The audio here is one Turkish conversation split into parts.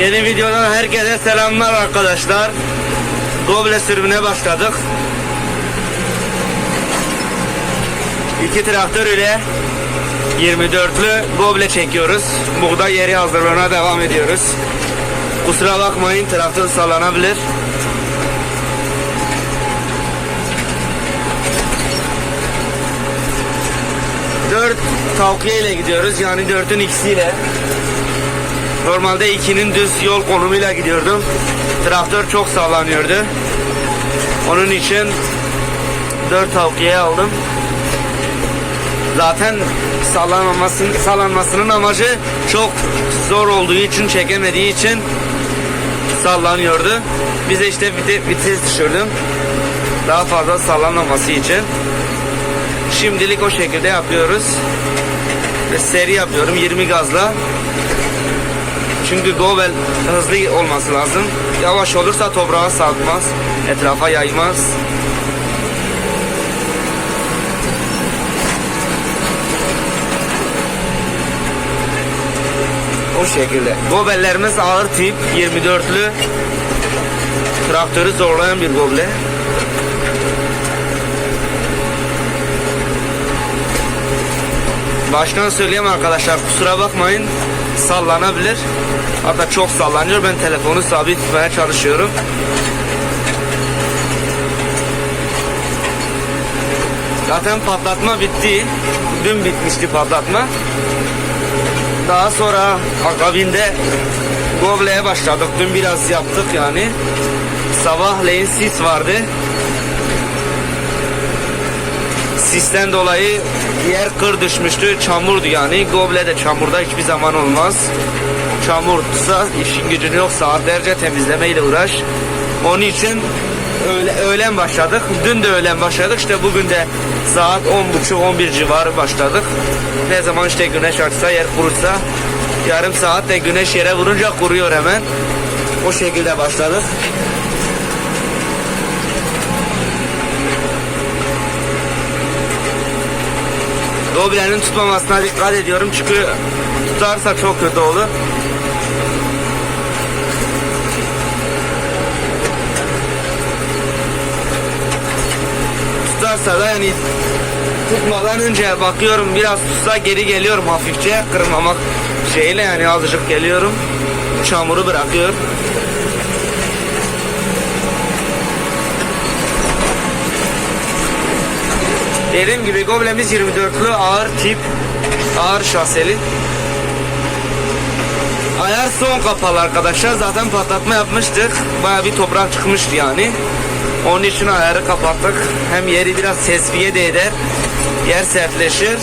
Yeni videodan herkese selamlar arkadaşlar. Goble sürümüne başladık. İki traktör ile 24'lü goble çekiyoruz. Buğday yeri hazırlığına devam ediyoruz. Kusura bakmayın traktör sallanabilir. Dört tavkiye ile gidiyoruz. Yani dörtün ikisiyle. Normalde ikinin düz yol konumuyla gidiyordum. Traktör çok sallanıyordu. Onun için dört tavkiye aldım. Zaten sallanmamasının, sallanmasının amacı çok zor olduğu için çekemediği için sallanıyordu. Bize işte vite- vites düşürdüm. Daha fazla sallanmaması için. Şimdilik o şekilde yapıyoruz. Ve seri yapıyorum 20 gazla. Çünkü Govel hızlı olması lazım. Yavaş olursa toprağa sarkmaz, etrafa yaymaz. O şekilde. Gobellerimiz ağır tip 24'lü. Traktörü zorlayan bir goble. Baştan söyleyeyim arkadaşlar kusura bakmayın sallanabilir. Hatta çok sallanıyor. Ben telefonu sabit tutmaya çalışıyorum. Zaten patlatma bitti. Dün bitmişti patlatma. Daha sonra akabinde Goble'ye başladık. Dün biraz yaptık yani. Sabahleyin sis vardı. Sisten dolayı yer kır düşmüştü. Çamurdu yani. Goble de çamurda hiçbir zaman olmaz. Çamursa işin gücün yok. Saatlerce temizlemeyle uğraş. Onun için öğle, öğlen başladık. Dün de öğlen başladık. İşte bugün de saat 10.30-11 civarı başladık. Ne zaman işte güneş açsa yer kurursa yarım saatte güneş yere vurunca kuruyor hemen. O şekilde başladık. Goblenin tutmamasına dikkat ediyorum çünkü tutarsa çok kötü olur. Tutarsa da yani tutmadan önce bakıyorum biraz tutsa geri geliyorum hafifçe kırmamak şeyle yani azıcık geliyorum çamuru bırakıyor. Dediğim gibi Goble'miz 24'lü ağır tip ağır şaseli. Ayar son kapalı arkadaşlar. Zaten patlatma yapmıştık. Baya bir toprak çıkmıştı yani. Onun için ayarı kapattık. Hem yeri biraz tesviye de eder. Yer sertleşir.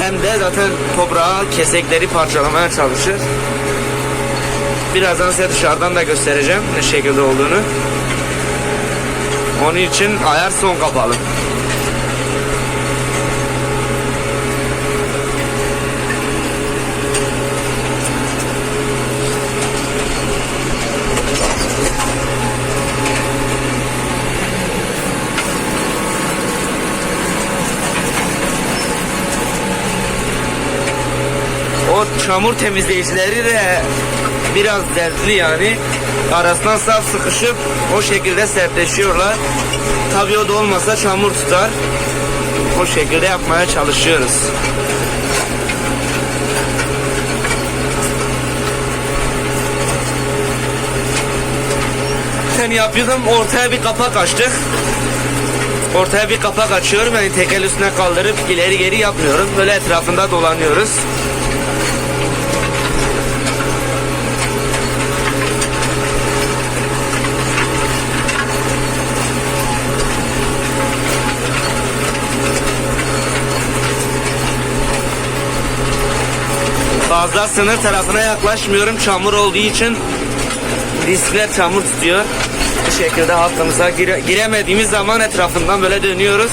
Hem de zaten toprağa kesekleri parçalamaya çalışır. Birazdan size dışarıdan da göstereceğim ne şekilde olduğunu. Onun için ayar son kapalı. O çamur temizleyicileri de biraz dertli yani. Arasından saf sıkışıp o şekilde sertleşiyorlar. Tabii o da olmasa çamur tutar. O şekilde yapmaya çalışıyoruz. Sen yapıyordum ortaya bir kapak açtık. Ortaya bir kapak açıyorum yani tekel üstüne kaldırıp ileri geri yapmıyorum. Böyle etrafında dolanıyoruz. Fazla sınır tarafına yaklaşmıyorum. Çamur olduğu için diskler çamur tutuyor. Bu şekilde hattımıza gire- giremediğimiz zaman etrafından böyle dönüyoruz.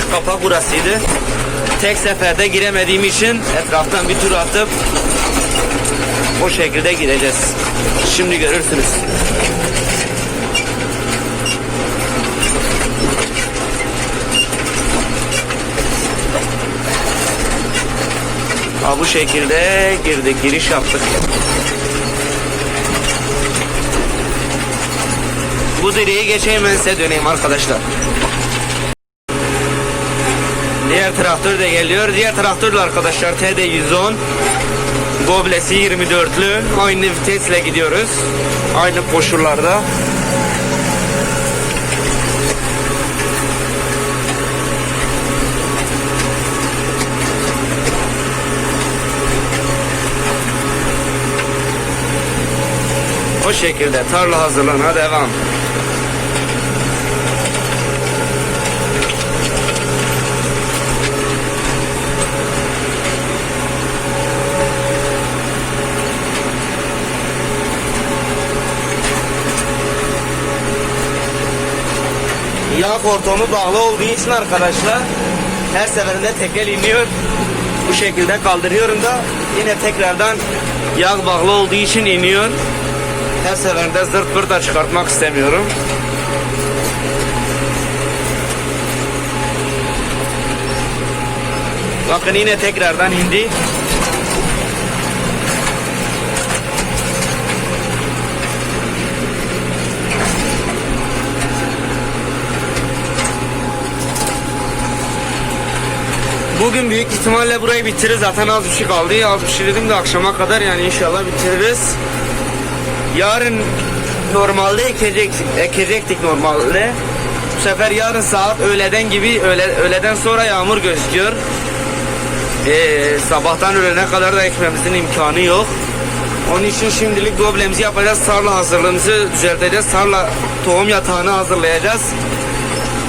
Şu kapak burasıydı. Tek seferde giremediğim için etraftan bir tur atıp o şekilde gideceğiz. Şimdi görürsünüz. Ha, bu şekilde girdi, giriş yaptık. Bu direği geçeyim ben size döneyim arkadaşlar. Diğer traktör de geliyor. Diğer traktör de arkadaşlar TD 110. Goblesi 24'lü. Aynı vitesle gidiyoruz. Aynı koşullarda. O şekilde tarla hazırlığına devam. Yağ hortumu bağlı olduğu için arkadaşlar her seferinde tekel iniyor. Bu şekilde kaldırıyorum da yine tekrardan yağ bağlı olduğu için iniyor. Her seferinde zırt pırt da çıkartmak istemiyorum. Bakın yine tekrardan indi. Bugün büyük ihtimalle burayı bitiririz. Zaten az bir şey kaldı. Az bir şey dedim de akşama kadar yani inşallah bitiririz. Yarın normalde ekecek, ekecektik normalde. Bu sefer yarın saat öğleden gibi öğle, öğleden sonra yağmur gözüküyor. Ee, sabahtan öğlene kadar da ekmemizin imkanı yok. Onun için şimdilik goblemizi yapacağız. Tarla hazırlığımızı düzelteceğiz. Tarla tohum yatağını hazırlayacağız.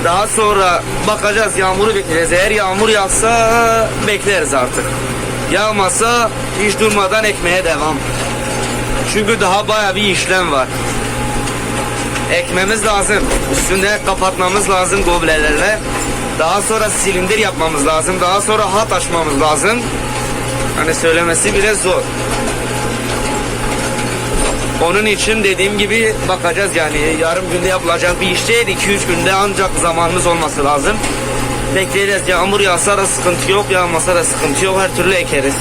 Daha sonra bakacağız yağmuru bekleyeceğiz. Eğer yağmur yağsa bekleriz artık. Yağmasa hiç durmadan ekmeye devam. Çünkü daha baya bir işlem var. Ekmemiz lazım. Üstünde kapatmamız lazım goblelerle. Daha sonra silindir yapmamız lazım. Daha sonra hat açmamız lazım. Hani söylemesi bile zor. Onun için dediğim gibi bakacağız yani yarım günde yapılacak bir iş değil. 2-3 günde ancak zamanımız olması lazım. Bekleyeceğiz. Yağmur yağsa da sıkıntı yok, yağmasa da sıkıntı yok. Her türlü ekeriz.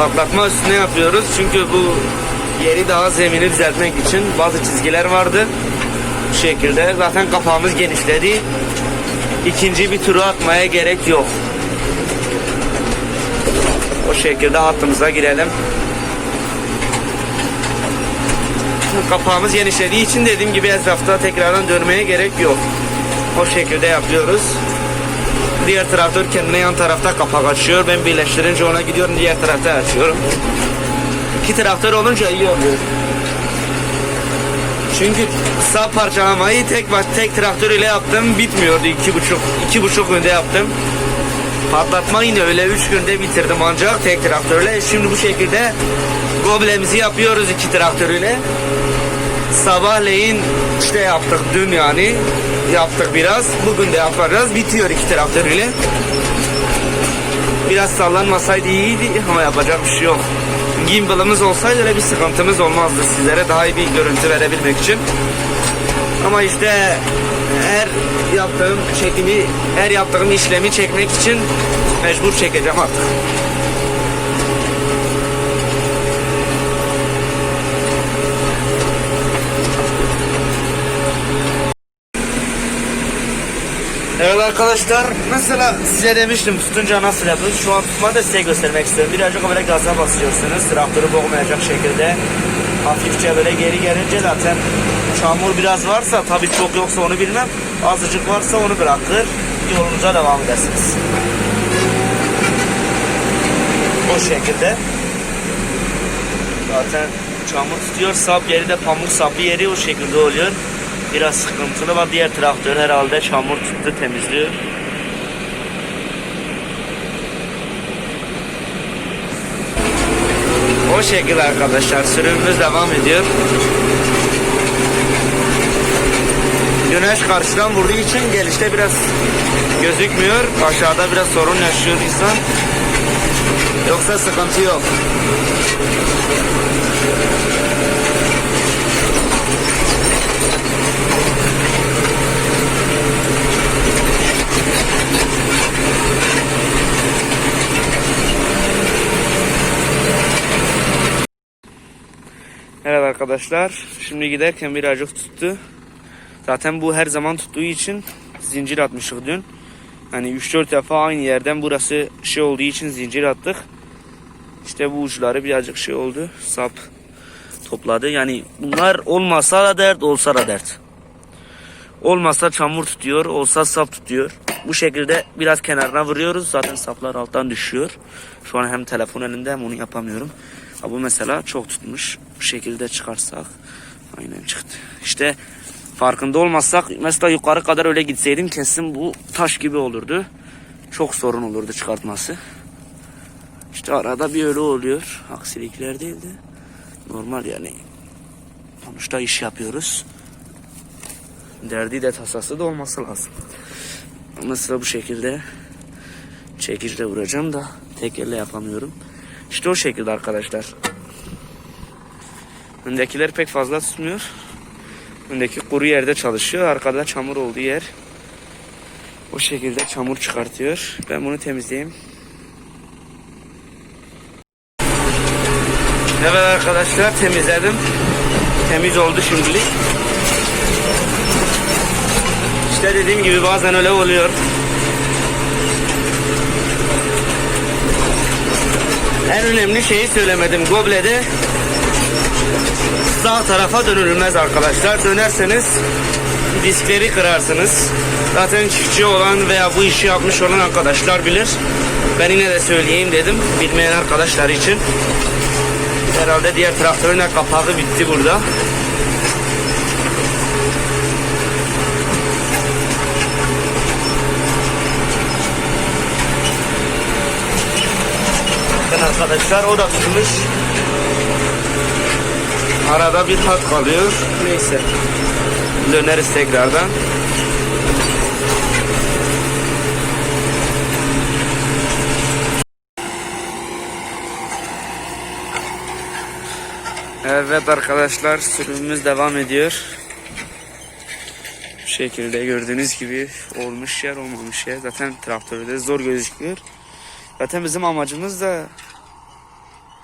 Patlatma üstüne yapıyoruz. Çünkü bu yeri daha zemini düzeltmek için bazı çizgiler vardı. Bu şekilde. Zaten kapağımız genişledi. İkinci bir turu atmaya gerek yok. O şekilde hattımıza girelim. Kapağımız genişlediği için dediğim gibi etrafta tekrardan dönmeye gerek yok. O şekilde yapıyoruz. Diğer traktör kendine yan tarafta kapak açıyor. Ben birleştirince ona gidiyorum diğer tarafta açıyorum. İki traktör olunca iyi oluyor. Çünkü sağ parçalamayı tek baş tek traktör ile yaptım bitmiyordu iki buçuk iki buçuk günde yaptım. Patlatma yine öyle üç günde bitirdim ancak tek traktörle. Şimdi bu şekilde goblemizi yapıyoruz iki traktörüyle. Sabahleyin işte yaptık dün yani yaptık biraz. Bugün de yapacağız. Bitiyor iki traktörüyle. Biraz sallanmasaydı iyiydi ama yapacak bir şey yok. Gimbal'ımız olsaydı öyle bir sıkıntımız olmazdı sizlere daha iyi bir görüntü verebilmek için. Ama işte her yaptığım çekimi, her yaptığım işlemi çekmek için mecbur çekeceğim artık. Evet arkadaşlar mesela size demiştim tutunca nasıl yapılır? Şu an tutma da size göstermek istiyorum. Birazcık böyle gaza basıyorsunuz. Traktörü boğmayacak şekilde. Hafifçe böyle geri gelince zaten çamur biraz varsa tabi çok yoksa onu bilmem. Azıcık varsa onu bırakır yolunuza devam edersiniz. O şekilde. Zaten çamur tutuyor sap yeri de pamuk sapı yeri o şekilde oluyor Biraz sıkıntılı ama diğer traktör herhalde çamur tuttu temizliyor. O şekilde arkadaşlar sürümümüz devam ediyor. Güneş karşıdan vurduğu için gelişte biraz gözükmüyor. Aşağıda biraz sorun yaşıyor insan. Yoksa sıkıntı yok. Arkadaşlar. Şimdi giderken birazcık tuttu. Zaten bu her zaman tuttuğu için zincir atmıştık dün. Hani 3-4 defa aynı yerden burası şey olduğu için zincir attık. İşte bu uçları birazcık şey oldu. Sap topladı. Yani bunlar olmasa da dert olsa da dert. Olmasa çamur tutuyor, olsa sap tutuyor. Bu şekilde biraz kenarına vuruyoruz. Zaten saplar alttan düşüyor. Şu an hem telefon elinde hem onu yapamıyorum. Ha, bu mesela çok tutmuş. Bu şekilde çıkarsak aynen çıktı. İşte farkında olmazsak mesela yukarı kadar öyle gitseydim kesin bu taş gibi olurdu. Çok sorun olurdu çıkartması. İşte arada bir öyle oluyor. Aksilikler değil de normal yani. Sonuçta iş yapıyoruz. Derdi de tasası da olması lazım. Mesela bu şekilde çekiçle vuracağım da tek elle yapamıyorum. İşte o şekilde arkadaşlar. Öndekiler pek fazla tutmuyor. Öndeki kuru yerde çalışıyor. Arkada çamur olduğu yer. O şekilde çamur çıkartıyor. Ben bunu temizleyeyim. Evet arkadaşlar temizledim. Temiz oldu şimdilik. İşte dediğim gibi bazen öyle oluyor. En önemli şeyi söylemedim. Goble'de sağ tarafa dönülmez arkadaşlar. Dönerseniz diskleri kırarsınız. Zaten çiftçi olan veya bu işi yapmış olan arkadaşlar bilir. Ben yine de söyleyeyim dedim. Bilmeyen arkadaşlar için. Herhalde diğer traktörün kapağı bitti burada. Bakın arkadaşlar o da tutmuş. Arada bir hat kalıyor. Neyse. Döneriz tekrardan. Evet arkadaşlar sürümümüz devam ediyor. Bu şekilde gördüğünüz gibi olmuş yer olmamış yer. Zaten traktörde zor gözüküyor. Zaten bizim amacımız da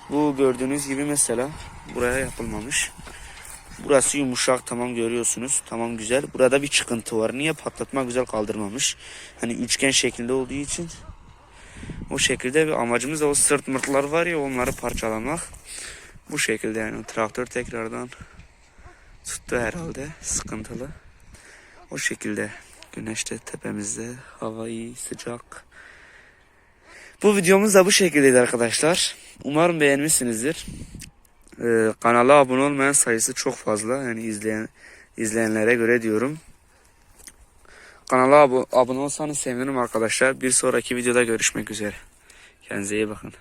bu gördüğünüz gibi mesela buraya yapılmamış. Burası yumuşak tamam görüyorsunuz. Tamam güzel. Burada bir çıkıntı var. Niye patlatma güzel kaldırmamış. Hani üçgen şeklinde olduğu için o şekilde bir amacımız da o sırt mırtlar var ya onları parçalamak. Bu şekilde yani traktör tekrardan tuttu herhalde. Sıkıntılı. O şekilde güneşte tepemizde hava iyi sıcak. Bu videomuz da bu şekildeydi arkadaşlar. Umarım beğenmişsinizdir. Ee, kanala abone olmayan sayısı çok fazla. Yani izleyen izleyenlere göre diyorum. Kanala abo- abone olsanız sevinirim arkadaşlar. Bir sonraki videoda görüşmek üzere. Kendinize iyi bakın.